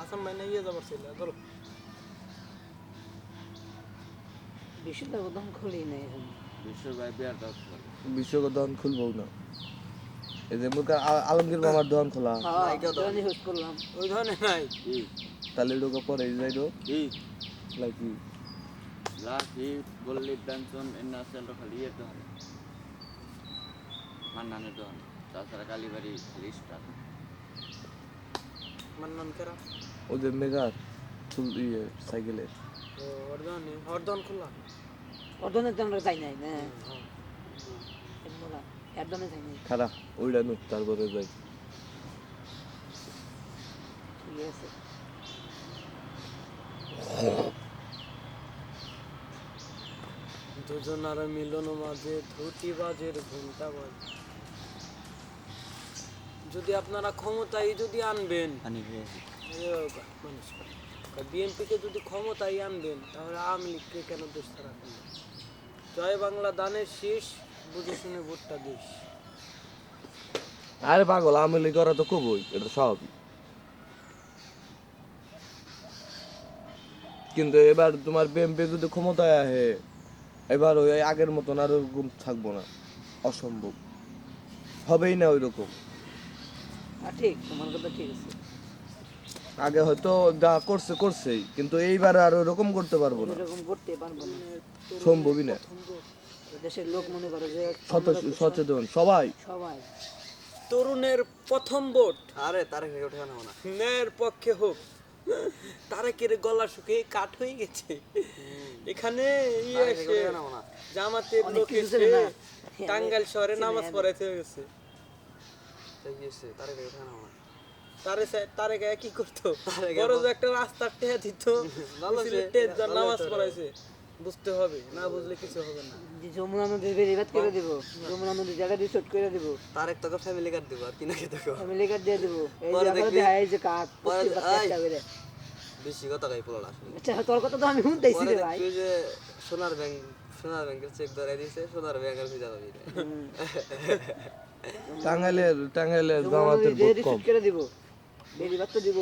আসাম মাইনে ইয়ে যাবার ছিল ধরো। বিশুদ্ধ একদম খুলি নেই এখন। করে দোকান খুলবো না। এই যে মুখে আলমগীর মামার দোকান খোলা। হ্যাঁ করলাম। ওই ধরনের নাই। তাহলে ঢোকা পরে লাইকি লাকি গল্লির ডানসন এন্না সেন্টার খালি ইয়ের দোকান মান্নানের দোকান তাছাড়া কালীবাড়ি খালি স্টার মান্নান কেরা? ওদের মেগার চুল ইয়ে সাইকেলে ও হরদনে হরদন খোলা। অর্ধনের আমরা যাই নাই না বলা একদমই যাই নাই। খারা ওইটা নু তারপরে যাই। ঠিক আছে। দুজনার মিলন মাঝে ধুতি বাজের ঘুমটা বাজে যদি আপনারা ক্ষমতায় যদি আনবেন পানি খেয়েছি বিএনপিকে যদি ক্ষমতায় আনবেন তাহলে আওয়ামী লীগকে কেন দেশ তারা করবেন জয় বাংলা দানের শেষ বুঝে শুনে ভোটটা দিস। আরে পাগল আমি লি করা তো কবই এটা সব কিন্তু এবার তোমার বিএমপি যদি ক্ষমতায় আহে এবার ওই আগের মতন আর ওরকম থাকব না। অসম্ভব। হবেই না ওই রকম ঠিক তোমার কথা ঠিক আছে। আগে হয়তো যা করছে করছেই কিন্তু এইবার আর ওরকম করতে পারব না। এরকম করতে পারব না। সম্ভবই না। দেশের লোক মনে করে যে সচেতন সবাই। সবাই। তরুণের প্রথম ভোট। আরে তার উঠে না না। ন্যায়ের পক্ষে হোক। তারেকের গলা শুকিয়ে কাঠ হয়ে গেছে। এখানে জামাতের লোক এসে টাঙ্গাইল শহরে নামাজ পড়াইতে গেছে। তারে তারে গায়ে কি করতো? বড় একটা রাস্তা টেহে দিত মিছিলের টেহে দিত, নামাজ পড়াইছে। বুঝতে হবে না বুঝলে কিছু হবে না। যমুনা বেরিবাদ করে দিব। যমুনা জায়গা দিয়ে করে দিব। তারেক তোকে ফ্যামিলি কার্ড দিব আর কি তোকে? ফ্যামিলি কার্ড দিয়ে দিব। এই যে পরে বেশি কথা গাই পোলা আচ্ছা তোর কথা তো আমি শুনতেছি রে ভাই। যে সোনার ব্যাংক সোনার ব্যাংকের চেক ধরে দিছে সোনার ব্যাংকের ভিজা পাবি টাঙ্গাইলের টাঙ্গাইলের জামাতের ভোট কম। করে দিব। বেরিবাদ তো দিব।